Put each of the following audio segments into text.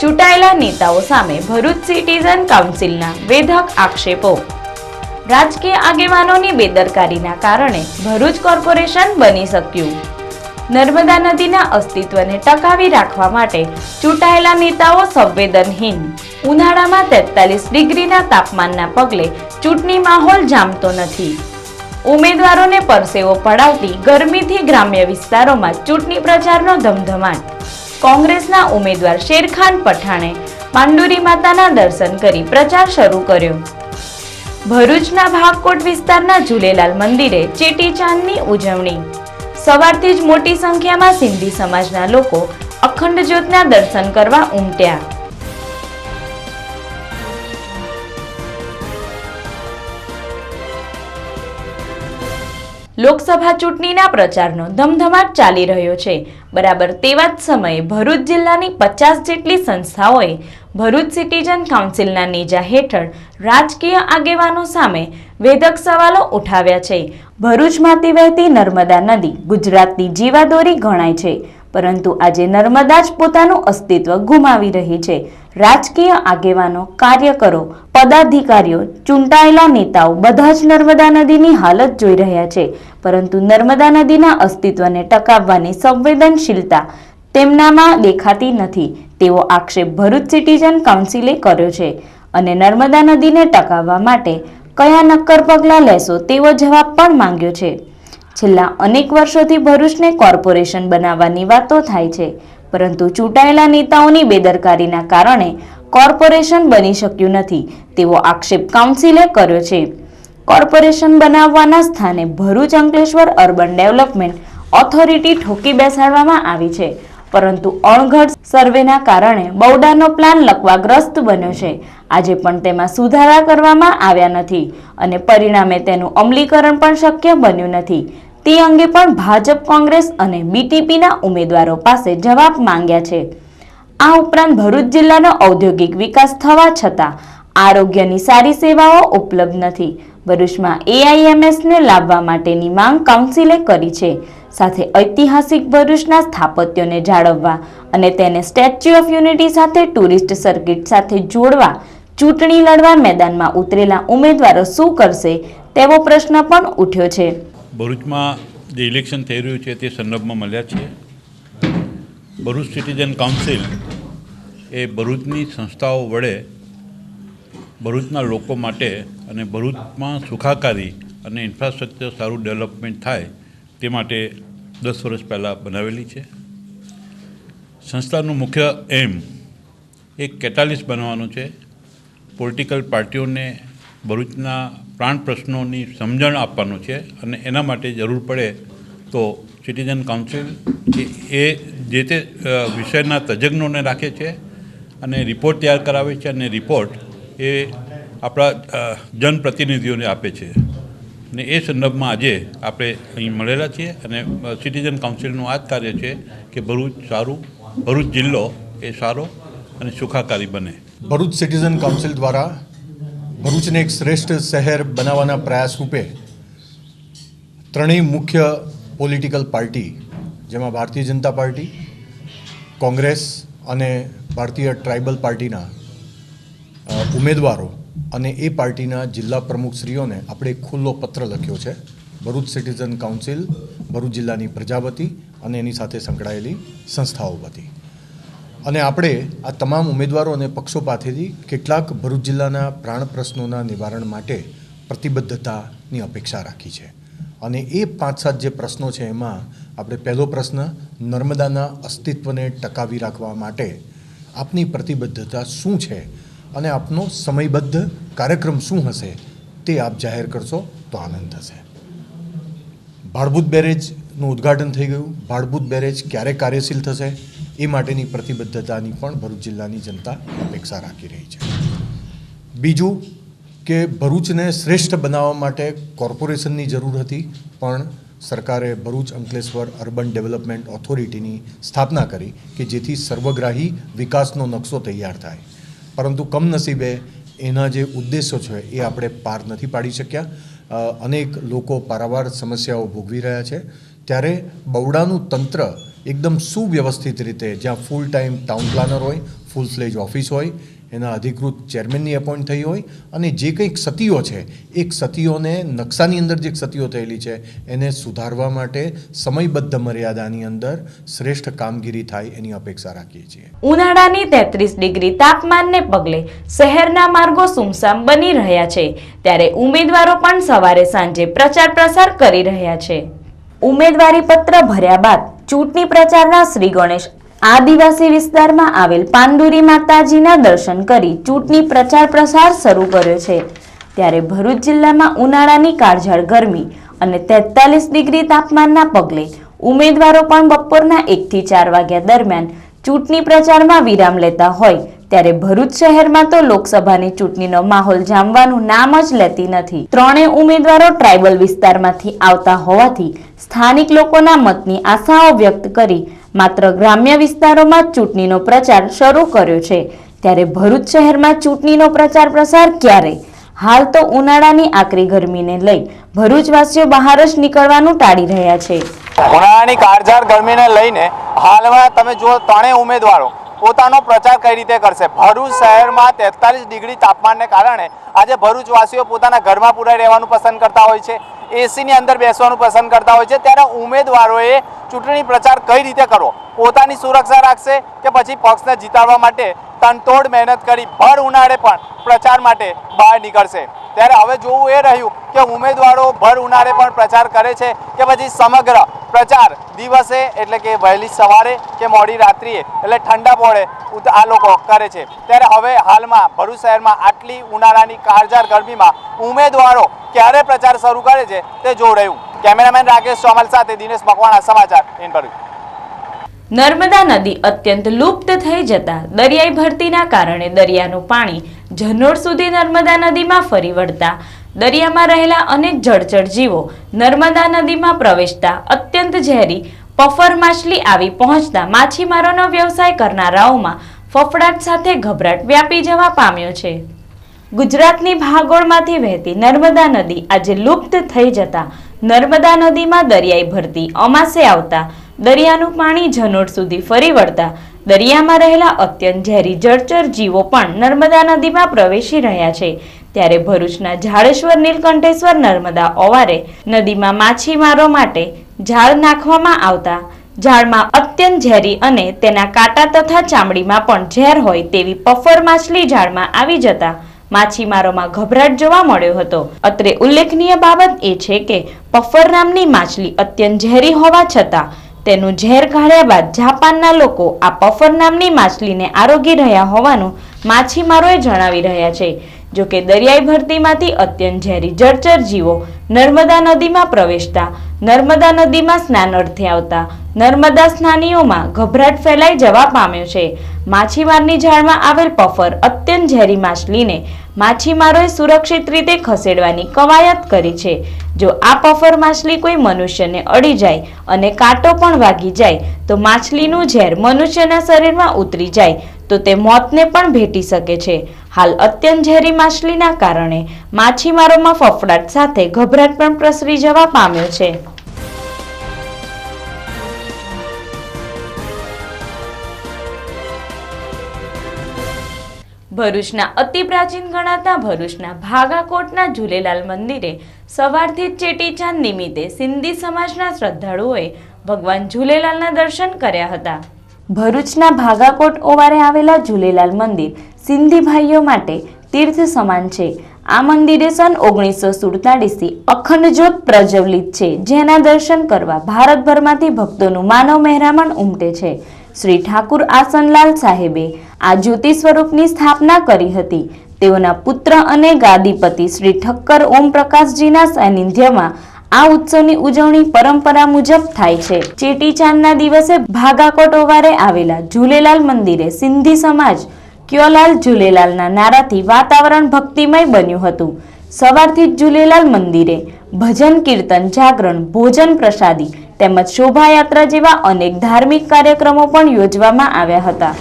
ચૂંટાયેલા નેતાઓ સામે ભરૂચ સિટીઝન કાઉન્સિલના વેધક આક્ષેપો. રાજકીય આગેવાનોની બેદરકારીના કારણે ભરૂચ કોર્પોરેશન બની શક્યું. નર્મદા નદીના અસ્તિત્વને ટકાવી રાખવા માટે ચૂંટાયેલા નેતાઓ સંવેદનહીન. ઉનાળામાં તેતાલીસ ડિગ્રીના તાપમાનના પગલે ચૂંટણી માહોલ જામતો નથી. ઉમેદવારોને પરસેવો પડાવતી ગરમીથી ગ્રામ્ય વિસ્તારોમાં ચૂંટણી પ્રચારનો ધમધમાટ. કોંગ્રેસના ઉમેદવાર શેરખાન પઠાણે પાંડુરી માતાના દર્શન કરી પ્રચાર શરૂ કર્યો. ભરૂચના ભાગકોટ વિસ્તારના ઝૂલેલાલ મંદિરે ચેટીચાંદની ઉજવણી. સવારથી જ મોટી સંખ્યામાં સિંધી સમાજના લોકો અખંડ જ્યોતના દર્શન કરવા ઉમટ્યા. લોકસભા ચૂંટણીના પ્રચારનો ધમધમાટ ચાલી રહ્યો છે. બરાબર. તેવા જ સમયે ભરૂચ જિલ્લાની પચાસ જેટલી સંસ્થાઓએ ભરૂચ સિટીઝન કાઉન્સિલના નેજા હેઠળ રાજકીય આગેવાનો સામે વેધક સવાલો ઉઠાવ્યા છે. ભરૂચમાંથી વહેતી નર્મદા નદી ગુજરાતની જીવાદોરી ગણાય છે. પરંતુ આજે નર્મદા જ પોતાનું અસ્તિત્વ ગુમાવી રહી છે. રાજકીય આગેવાનો, કાર્યકરો, પદાધિકારીઓ, ચૂંટાયેલા નેતાઓ બધા જ નર્મદા નદીની હાલત જોઈ રહ્યા છે. પરંતુ નર્મદા નદીના અસ્તિત્વને ટકાવવાની સંવેદનશીલતા તેમનામાં દેખાતી નથી. તેવો આક્ષેપ ભરૂચ સિટીઝન કાઉન્સિલે કર્યો છે. અને નર્મદા નદીને ટકાવવા માટે કયા નક્કર પગલાં લેશો તેવો જવાબ પણ માંગ્યો છે. છેલ્લા અનેક વર્ષોથી ભરૂચને કોર્પોરેશન બનાવવાની વાતો થાય છે. પરંતુ ચૂંટાયેલા નેતાઓની બેદરકારીના કારણે કોર્પોરેશન બની શક્યું નથી, તેવો આક્ષેપ કાઉન્સિલે કર્યો છે. કોર્પોરેશન બનાવવાના સ્થાને Bharuch Ankleshwar urban development authority ઠોકી બેસાડવામાં આવી છે. પરંતુ અણઘડ સર્વેના કારણે બૌડાનો પ્લાન લકવાગ્રસ્ત બન્યો છે. આજે પણ તેમાં સુધારા કરવામાં આવ્યા નથી અને પરિણામે તેનું અમલીકરણ પણ શક્ય બન્યું નથી. તે અંગે પણ ભાજપ, કોંગ્રેસ અને બીટીપીના ઉમેદવારો પાસે જવાબ માંગ્યા છે. આ ઉપરાંત ભરૂચ જિલ્લાનો ઔદ્યોગિક વિકાસ થવા છતાં આરોગ્યની સારી સેવાઓ ઉપલબ્ધ નથી. ભરૂચમાં એઆઈએમએસને લાવવા માટેની માંગ કાઉન્સિલે કરી છે. સાથે ઐતિહાસિક ભરૂચના સ્થાપત્યોને જાળવવા અને તેને સ્ટેચ્યુ ઓફ યુનિટી સાથે ટુરિસ્ટ સર્કિટ સાથે જોડવા, ચૂંટણી લડવા મેદાનમાં ઉતરેલા ઉમેદવારો શું કરશે તેવો પ્રશ્ન પણ ઉઠ્યો છે. ભરૂચમાં જે ઇલેક્શન થઈ રહ્યું છે તે સંદર્ભમાં મળ્યા છીએ. ભરૂચ સિટીઝન કાઉન્સિલ એ ભરૂચની સંસ્થાઓ વડે ભરૂચના લોકો માટે અને ભરૂચમાં સુખાકારી અને ઇન્ફ્રાસ્ટ્રક્ચર સારું ડેવલપમેન્ટ થાય તે માટે દસ વર્ષ પહેલાં બનાવેલી છે. સંસ્થાનું મુખ્ય એમ એક કેટાલિસ્ટ બનવાનું છે. પોલિટિકલ પાર્ટીઓને ભરૂચના પ્રાણ પ્રશ્નોની સમજણ આપવાનું છે અને એના માટે જરૂર પડે તો સિટીઝન કાઉન્સિલ એ જે તે વિષયના તજજ્ઞોને રાખે છે અને રિપોર્ટ તૈયાર કરાવે છે અને રિપોર્ટ એ આપણા જનપ્રતિનિધિઓને આપે છે. અને એ સંદર્ભમાં આજે આપણે અહીં મળેલા છીએ અને સિટીઝન કાઉન્સિલનું આ જ કાર્ય છે કે ભરૂચ સારું, ભરૂચ જિલ્લો એ સારો અને સુખાકારી બને. ભરૂચ સિટીઝન કાઉન્સિલ દ્વારા ભરૂચને એક શ્રેષ્ઠ શહેર બનાવવાના પ્રયાસ રૂપે ત્રણેય મુખ્ય પોલિટિકલ પાર્ટી જેમાં ભારતીય જનતા પાર્ટી, કોંગ્રેસ અને ભારતીય ટ્રાઇબલ પાર્ટીના ઉમેદવારો અને એ પાર્ટીના જિલ્લા પ્રમુખશ્રીઓને આપણે એક ખુલ્લો પત્ર લખ્યો છે. ભરૂચ સિટીઝન કાઉન્સિલ ભરૂચ જિલ્લાની પ્રજાવતી અને એની સાથે સંકળાયેલી સંસ્થાઓ વતી. અને આપણે આ તમામ ઉમેદવારો અને પક્ષો પાસેથી કેટલાક ભરૂચ જિલ્લાના પ્રાણ પ્રશ્નોના નિવારણ માટે પ્રતિબદ્ધતાની અપેક્ષા રાખી છે. અને એ પાંચ સાત જે પ્રશ્નો છે એમાં આપણે પહેલો પ્રશ્ન, નર્મદાના અસ્તિત્વને ટકાવી રાખવા માટે આપની પ્રતિબદ્ધતા શું છે અને આપનો સમયબદ્ધ કાર્યક્રમ શું હશે તે આપ જાહેર કરશો તો આનંદ થશે. ભાડભૂત બેરેજનું ઉદ્ઘાટન થઈ ગયું. ભાડભૂત બેરેજ ક્યારે કાર્યશીલ થશે? એ માટેની પ્રતિબદ્ધતાની પણ ભરૂચ જિલ્લાની જનતા અપેક્ષા રાખી રહી છે. બીજું કે ભરૂચને શ્રેષ્ઠ બનાવવા માટે કોર્પોરેશનની જરૂર હતી, પણ સરકારે ભરૂચ અંકલેશ્વર અર્બન ડેવલપમેન્ટ ઓથોરિટીની સ્થાપના કરી કે જેથી સર્વગ્રાહી વિકાસનો નકશો તૈયાર થાય. પરંતુ કમનસીબે એના જે ઉદ્દેશો છે એ આપણે પાર નથી પાડી શક્યા. અનેક લોકો પારાવાર સમસ્યાઓ ભોગવી રહ્યા છે. ત્યારે બવડાનું તંત્ર એકદમ સુવ્યવસ્થિત રીતે જ્યાં ફૂલ ટાઈમ ટાઉન પ્લાનર હોય ફૂલ ફ્લેજ ઓફિસ હોય, એના અધિકૃત ચેરમેનની એપોઇન્ટ થઈ હોય અને જે કંઈક ક્ષતિઓ છે એ ક્ષતિઓને નકશાની અંદર જે ક્ષતિઓ થયેલી છે, એને સુધારવા માટે સમયબદ્ધ મર્યાદાની અંદર શ્રેષ્ઠ કામગીરી થાય એની અપેક્ષા રાખીએ છીએ. ઉનાળાની તેત્રીસ ડિગ્રી તાપમાનને પગલે શહેરના માર્ગો સુમસામ બની રહ્યા છે. ત્યારે ઉમેદવારો પણ સવારે સાંજે પ્રચાર પ્રસાર કરી રહ્યા છે. ઉમેદવારી પત્ર ભર્યા બાદ ચૂંટણી પ્રચારના શ્રી ગણેશ આદિવાસી વિસ્તારમાં આવેલ પાંડુરી માતાજીના દર્શન કરી ચૂંટણી પ્રચાર પ્રસાર શરૂ કર્યો છે. ત્યારે ભરૂચ જિલ્લામાં ઉનાળાની કાળઝાળ ગરમી અને તેતાલીસ ડિગ્રી તાપમાનના પગલે ઉમેદવારો પણ બપોરના એકથી ચાર વાગ્યા દરમિયાન ચૂંટણી પ્રચારમાં વિરામ લેતા હોય ત્યારે ભરૂચ શહેરમાં તો લોકસભાની ચૂંટણીનો માહોલ જામવાનું નામ જ લેતી નથી. ત્રણેય ઉમેદવારો ટ્રાઇબલ વિસ્તારમાંથી આવતા હોવાથી સ્થાનિક લોકોના મતની આશાઓ વ્યક્ત કરી માત્ર ગ્રામ્ય વિસ્તારોમાં ચૂંટણીનો પ્રચાર શરૂ કર્યો છે. ત્યારે ભરૂચ શહેરમાં ચૂંટણીનો પ્રચાર પ્રસાર ક્યારે? હાલ તો ઉનાળાની આકરી ગરમીને લઈ ભરૂચવાસીઓ બહાર જ નીકળવાનું ટાળી રહ્યા છે. ઉનાળાની કાળઝાળ ગરમીને લઈને હાલમાં તમે જુઓ ત્રણેય ઉમેદવારો પોતાનો પ્રચાર કઈ રીતે કરશે? ભરૂચ શહેરમાં તેતાલીસ ડિગ્રી તાપમાનને કારણે આજે ભરૂચવાસીઓ પોતાના ઘરમાં પૂરા રહેવાનું પસંદ કરતા હોય છે. એસીની અંદર બેસવાનું પસંદ કરતા હોય છે. ત્યારે ઉમેદવારોએ ચૂંટણી પ્રચાર કઈ રીતે કરવો? પોતાની સુરક્ષા રાખશે કે પછી પક્ષને જીતાડવા માટે તનતોડ મહેનત કરી ભર ઉનાળે પણ પ્રચાર માટે બહાર નીકળશે? ત્યારે હવે જોવું એ રહ્યું કે ઉમેદવારો ભર ઉનાળે પણ પ્રચાર કરે છે કે પછી સમગ્ર પ્રચાર દિવસે એટલે કે વહેલી સવારે કે મોડી રાત્રિએ, એટલે ઠંડા પોળે આ લોકો કરે છે. ત્યારે હવે હાલમાં ભરૂચ શહેરમાં આટલી ઉનાળાની કાળઝાળ ગરમીમાં ઉમેદવારો ક્યારે પ્રચાર શરૂ કરે છે તે રહ્યું. કેમેરામેન રાકેશ ચોમલ સાથે દિનેશ મકવાણા, સમાચાર ઇન ભરૂચ. નર્મદા નદી અત્યંત લુપ્ત થઈ જતા દરિયાઈ ભરતીના કારણે દરિયાનું પાણી જનોર સુધી નર્મદા નદીમાં ફરી વળતા દરિયામાં રહેલા અનેક જળચર જીવો નર્મદા નદીમાં પ્રવેશતા અત્યંત ઝેરી પફર માછલી આવી પહોંચતા માછીમારોનો વ્યવસાય કરનારાઓમાં ફફડાટ સાથે ગભરાટ વ્યાપી જવા પામ્યો છે. ગુજરાતની ભાગોળમાંથી વહેતી નર્મદા નદી આજે લુપ્ત થઈ જતા નર્મદા નદીમાં દરિયાઈ ભરતી અમાસે આવતા દરિયાનું પાણી જનોડ સુધી ફરી વળતા દરિયામાં રહેલા અત્યંત ઝેરી જળચર જીવો પણ નર્મદા નદીમાં પ્રવેશી રહ્યા છે. ત્યારે ભરૂચના ઝાડેશ્વર, નીલકંઠેશ્વર, નર્મદા ઓવારે નદીમાં માછીમારો માટે ઝાડ નાખવામાં આવતા. ઝાડમાં અત્યંત ઝેરી અને તેના કાંટા તથા ચામડીમાં પણ ઝેર હોય તેવી પફર માછલી ઝાડમાં આવી જતા માછીમારોમાં ગભરાટ જોવા મળ્યો હતો. અત્રે ઉલ્લેખનીય બાબત એ છે કે પફર નામની માછલી અત્યંત ઝેરી હોવા છતાં તેનું ઝેર કાઢ્યા બાદ જાપાનના લોકો આ પફર નામની માછલીને આરોગી રહ્યા હોવાનું માછીમારોએ જણાવી રહ્યા છે. જો કે દરિયાઈ ભરતીમાંથી અત્યંત ઝેરી જળચર જીવો નર્મદા નદીમાં પ્રવેશતા, નર્મદા નદીમાં સ્નાન અર્થે આવતા, નર્મદા સ્નાનીઓમાં ગભરાટ ફેલાઈ જવા પામ્યો છે. માછીમારની ઝાડમાં આવેલ પફર અત્યંત ઝેરી માછલીને માછીમારોએ સુરક્ષિત રીતે ખસેડવાની કવાયત કરી છે. જો આ પફર માછલી કોઈ મનુષ્યને અડી જાય અને કાંટો પણ વાગી જાય, તો માછલીનું ઝેર મનુષ્યના શરીરમાં ઉતરી જાય, તો તે મોતને પણ ભેટી શકે છે. હાલ અત્યંત ઝેરી માછલીના કારણે માછીમારોમાં ફફડાટ સાથે ગભરાટ પણ પ્રસરી જવા પામ્યો છે. ભરૂચના અતિ પ્રાચીન ગણાતા ભરૂચના ભાગાકોટના ઝૂલેલાલ મંદિરે સવારથી ચેટીચાંદ નિમિત્તે સિંધી સમાજના શ્રદ્ધાળુઓએ ભગવાન ઝૂલેલાલના દર્શન કર્યા હતા. ભરૂચના ભાગાકોટ ઓવારે આવેલા ઝૂલેલાલ મંદિર સિંધી ભાઈઓ માટે તીર્થ સમાન છે. આ મંદિરે સન ઓગણીસો સુડતાલીસથી અખંડ જ્યોત પ્રજ્વલિત છે. જેના દર્શન કરવા ભારતભરમાંથી ભક્તોનું માનવ મહેરામણ ઉમટે છે. શ્રી ઠાકુર આસનલાલ સાહેબે આ જ્યોતિ સ્વરૂપની સ્થાપના કરી હતી. તેઓના પુત્ર અને ગાદીપતિ શ્રી ઠક્કર ઓમ પ્રકાશજીના સાનિધ્યમાં આ ઉત્સવની ઉજવણી પરંપરા મુજબ થાય છે. ચેટીચાંદના દિવસે ભાગાકોટ ઓવારે આવેલા ઝૂલેલાલ મંદિરે સિંધી સમાજ ક્યોલાલ ઝૂલેલાલના નારાથી વાતાવરણ ભક્તિમય બન્યું હતું. સવારથી જ ઝૂલેલાલ મંદિરે ભજન, કીર્તન, જાગરણ, ભોજન પ્રસાદી તેમજ શોભાયાત્રા જેવા અનેક ધાર્મિક કાર્યક્રમો પણ યોજવામાં આવ્યા હતા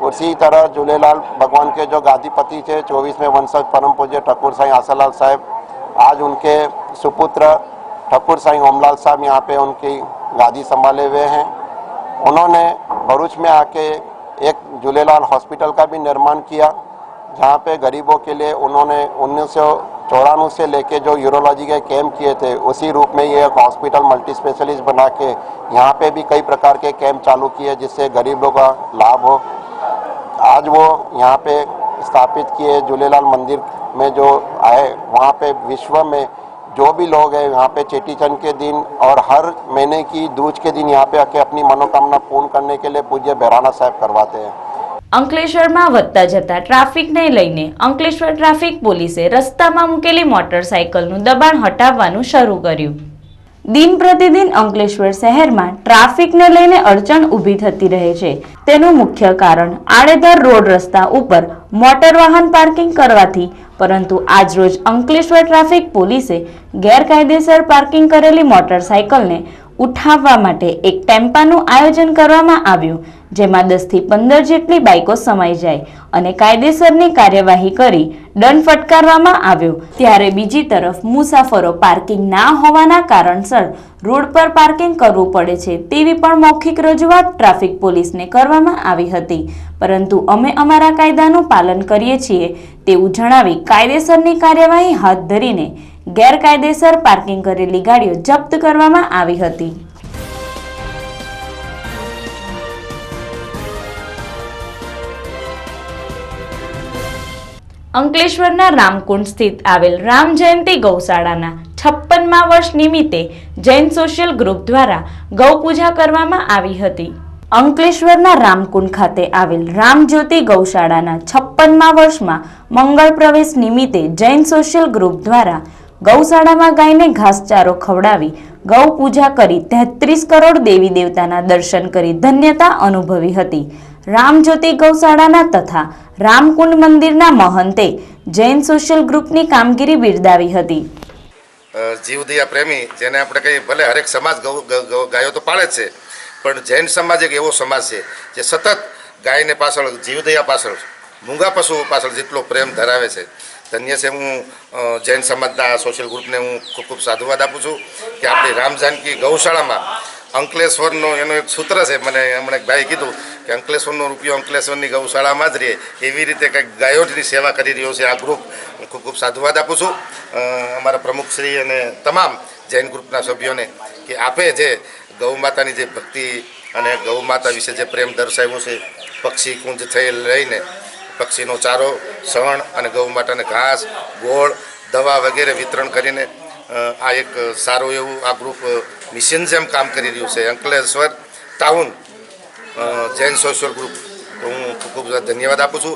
उसी तरह झूलेलाल भगवान के जो गादीपति थे चौबीसवें वंशज परम पूज्य ठाकुर साईं आसालाल साहब आज उनके सुपुत्र ठाकुर साईं ओमलाल साहब यहाँ पे उनकी गादी संभाले हुए हैं उन्होंने भरूच में आके एक झूलेलाल हॉस्पिटल का भी निर्माण किया जहाँ पे गरीबों के लिए उन्होंने उन्नीस सौ चौरानवे से लेके जो यूरोलॉजी के कैंप किए थे, उसी रूप में ये एक हॉस्पिटल मल्टी स्पेशलिस्ट बना के यहाँ पे भी कई प्रकार के कैंप चालू किए जिससे गरीबों का लाभ हो। आज वो यहाँ पे स्थापित किए झूलेलाल मंदिर में जो आए, वहाँ पे विश्व में जो भी लोग हैं, यहाँ पे चेटी चंद के दिन और हर महीने की दूज के दिन यहाँ पे आके अपनी मनोकामना पूर्ण करने के लिए पूज्य बहराना साहब करवाते हैं। અંકલેશ્વરમાં વધતા જતા ટ્રાફિકને લઈને અંકલેશ્વર ટ્રાફિક પોલીસે રસ્તામાં મૂકેલી મોટરસાયકલનું દબાણ હટાવવાનું શરૂ કર્યું. દિન પ્રતિદિન અંકલેશ્વર શહેરમાં ટ્રાફિકને લઈને અડચણ ઊભી થતી રહે છે. તેનું મુખ્ય કારણ આડેધર રોડ રસ્તા ઉપર મોટર વાહન પાર્કિંગ કરવાથી, પરંતુ આજરોજ અંકલેશ્વર ટ્રાફિક પોલીસે ગેરકાયદેસર પાર્કિંગ કરેલી મોટરસાયકલને ઉઠાવવા માટે એક ટેમ્પાનું આયોજન કરવામાં આવ્યું, જેમાં દસથી પંદર જેટલી બાઇકો સમાઈ જાય અને કાયદેસરની કાર્યવાહી કરી દંડ ફટકારવામાં આવ્યો. ત્યારે બીજી તરફ મુસાફરો પાર્કિંગ ના હોવાના કારણસર રોડ પર પાર્કિંગ કરવું પડે છે તેવી પણ મૌખિક રજૂઆત ટ્રાફિક પોલીસને કરવામાં આવી હતી. પરંતુ અમે અમારા કાયદાનું પાલન કરીએ છીએ તેવું જણાવી કાયદેસરની કાર્યવાહી હાથ ધરીને ગેરકાયદેસર પાર્કિંગ કરેલી ગાડીઓ જપ્ત કરવામાં આવી હતી. અંકલેશ્વરના રામકુંડ સ્થિત આવેલ રામ જયંતી ગૌશાળાના છપ્પનમાં વર્ષ નિમિત્તે જૈન સોશિયલ ગ્રુપ દ્વારા ગૌપૂજા કરવામાં આવી હતી. અંકલેશ્વરના રામકુંડ ખાતે આવેલ રામજ્યોતિ ગૌશાળાના છપ્પનમાં વર્ષમાં મંગળ પ્રવેશ નિમિત્તે જૈન સોશિયલ ગ્રુપ દ્વારા ગૌશાળામાં ગાયને ઘાસચારો ખવડાવી ગૌ પૂજા કરી તેત્રીસ કરોડ દેવી દેવતાના દર્શન કરી ધન્યતા અનુભવી હતી. રામજ્યોતિ ગૌશાળાના તથા રામકુંડ મંદિરના મહંતે જૈન સોશિયલ ગ્રુપની કામગીરી બિરદાવી હતી. જીવદયા પ્રેમી, જેને આપણે કહીએ ભલે હરેક સમાજ ગૌ ગાયો તો પાળે છે, પણ જૈન સમાજ એક એવો સમાજ છે જે સતત ગાયને પાછળ જીવદયા પાછળ, મૂંગા પશુઓ પાછળ જેટલો પ્રેમ ધરાવે છે ધન્ય છે. હું જૈન સમાજના સોશિયલ ગ્રુપને હું ખૂબ ખૂબ સાધુવાદ આપું છું કે આપણી રામ જાનકી ગૌશાળામાં અંકલેશ્વરનો એનો એક સૂત્ર છે. મને હમણાં એક ભાઈ કીધું કે અંકલેશ્વરનો રૂપિયો અંકલેશ્વરની ગૌશાળામાં જ રહે. એવી રીતે કંઈક ગાયોની સેવા કરી રહ્યો છે આ ગ્રુપ ખૂબ ખૂબ સાધુવાદ આપું છું. અમારા પ્રમુખશ્રી અને તમામ જૈન ગ્રુપના સભ્યોને કે આપે જે ગૌ માતાની જે ભક્તિ અને ગૌ માતા વિશે જે પ્રેમ દર્શાવ્યો છે, પક્ષી, કુંજ થઈ લઈને પક્ષીનો ચારો શણ અને ગૌ માતાને ઘાસ, ગોળ, દવા વગેરે વિતરણ કરીને આ એક સારું એવું આ ગ્રુપ મિશન જેમ કામ કરી રહ્યું છે. Ankleshwar town Jain social group તો હું ખૂબ ધન્યવાદ આપું છું.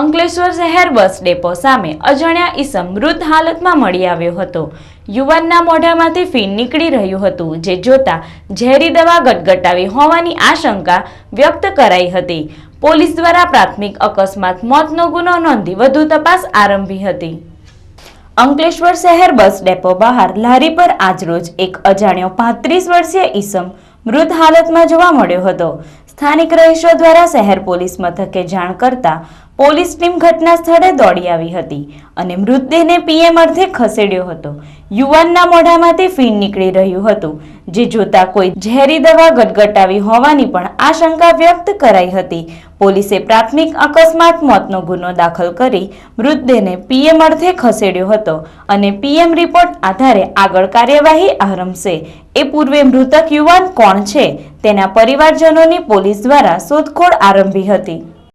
અંકલેશ્વર શહેર બસ ડેપો સામે અજાણ્યા ઈસમ મૃત હાલતમાં મળી આવ્યો હતો. યુવાનના મોઢામાંથી ફીણ નીકળી રહ્યું હતું, જે જોતા ઝેરી દવા ગટગટાવી હોવાની આશંકા વ્યક્ત કરાઈ હતી. પોલીસ દ્વારા પ્રાથમિક અકસ્માત, મોતનો ગુનો નોંધી વધુ તપાસ આરંભી હતી. અંકલેશ્વર શહેર બસ ડેપો બહાર લારી પર આજરોજ એક અજાણ્યો પાંત્રીસ વર્ષીય ઈસમ મૃત હાલતમાં જોવા મળ્યો હતો. સ્થાનિક રહીશો દ્વારા શહેર પોલીસ મથકે જાણ કરતા પોલીસ ટીમ ઘટના સ્થળે દોડી આવી હતી અને મૃતદેહને પીએમ અર્થે ખસેડ્યો હતો. યુવાનના મોઢામાંથી ફીણ નીકળી રહ્યું હતું. જે જોતા કોઈ ઝેરી દવા ગટગટાવી હોવાની પણ આશંકા વ્યક્ત કરાઈ હતી. પોલીસે પ્રાથમિક અકસ્માત મોતનો ગુનો દાખલ કરી મૃતદેહને પીએમ અર્થે ખસેડ્યો હતો અને પીએમ રિપોર્ટ આધારે આગળ કાર્યવાહી આરંભશે. એ પૂર્વે મૃતક યુવાન કોણ છે તેના પરિવારજનોની પોલીસ દ્વારા શોધખોળ આરંભી હતી.